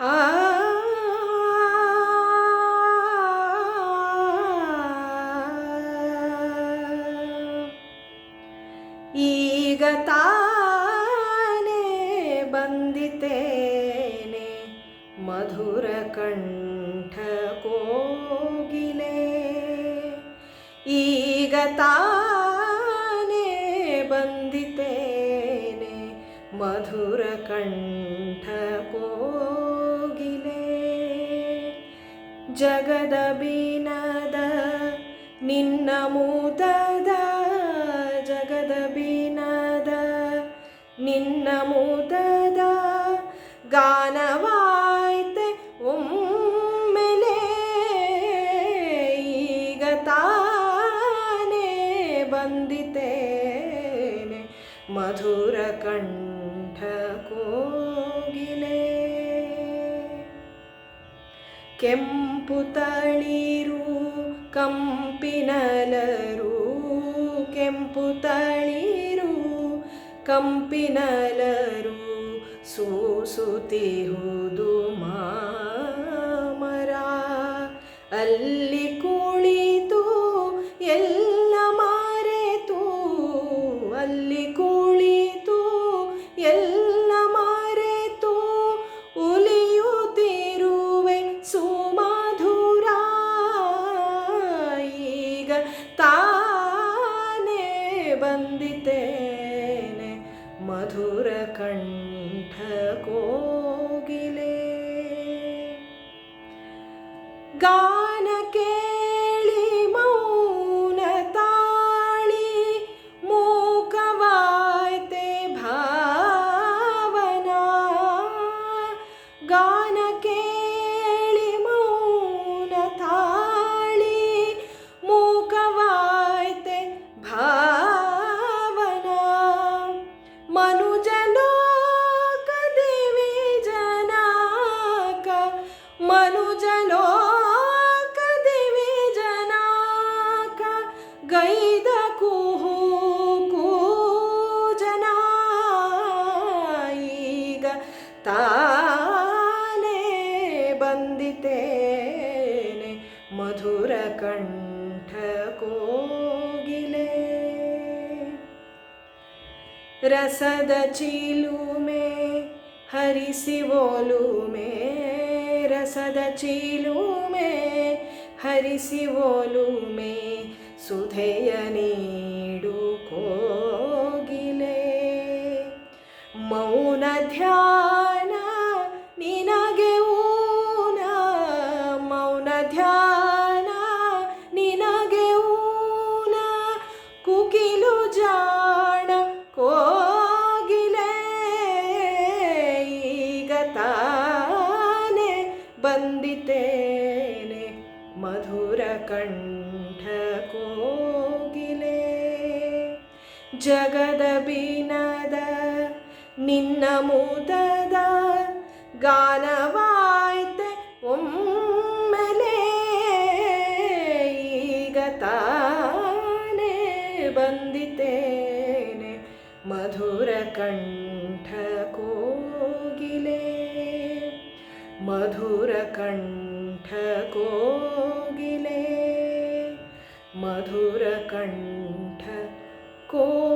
ಈಗ ತಾನೇ ಬಂದಿತೇನೆ ಮಧುರ ಕಂಠ ಕೋಗಿಲೆ ಈಗ ತಾನೇ ಬಂದಿತೇನೆ ಮಧುರ ಕಂಠ ಜಗದ ಬೀನದ, ನಿನ್ನ ಮೂತದ ಜಗದ ಬೀನದ, ನಿನ್ನ ಮೂತದ ಗಾನವಾಯ್ತೆ ಒಮ್ಮೆಲೆ, ಈಗ ತಾನೇ ಬಂದಿತೇನೆ, ಮಧುರ ಕಂಠ ಕೋಗಿಲೆ ಕೆಂಪು ತಳಿರು ಕಂಪಿನಲರು ಕೆಂಪುತಳಿರು ಕಂಪಿನಲರು ಸೂಸುತಿಹುದು ಮಾಮರ ಮಧುರ ಗೈದ ಕುಹು ಕೂಜನ ಈಗ ತಾನೇ ಬಂದಿತೇನೆ ಮಧುರ ಕಂಠ ಕೋಗಿಲೆ. ರಸದ ಚೀಲುಮೆ ಹರಿಸಿ ಓಲುಮೆ ರಸದ ಚೀಲುಮೆ ಹರಿಸಿ ಒಲುಮೆ ಸುಧೆಯ ನೀಡು ಕೋಗಿಲೆ. ಮೌನ ಧ್ಯಾನ ನಿನಗೆ ಊನ. ಮೌನ ಧ್ಯಾನ ನಿನಗೆ ಊನ. ಕುಕಿಲು ಜಾಣ ಕೋಗಿಲೆ. ಈಗ ತಾನೆ ಬಂದಿತೇನೆ ಮಧುರ ಕಂಠ ಕೋಗಿಲೆ ಜಗದ ಬಿನದ ನಿನ್ನ ಮುದದ ಗಾನವಾಯ್ತೆ ಒಮ್ಮೆಲೆ ಈಗ ತಾನೇ ಬಂದಿತೇನೆ ಮಧುರ ಕಂಠ ಕೋಗಿಲೆ. ಮಧುರ ಕಂಠ ಕೋಗಿಲೆ. ಮಧುರ ಕಂಠ কো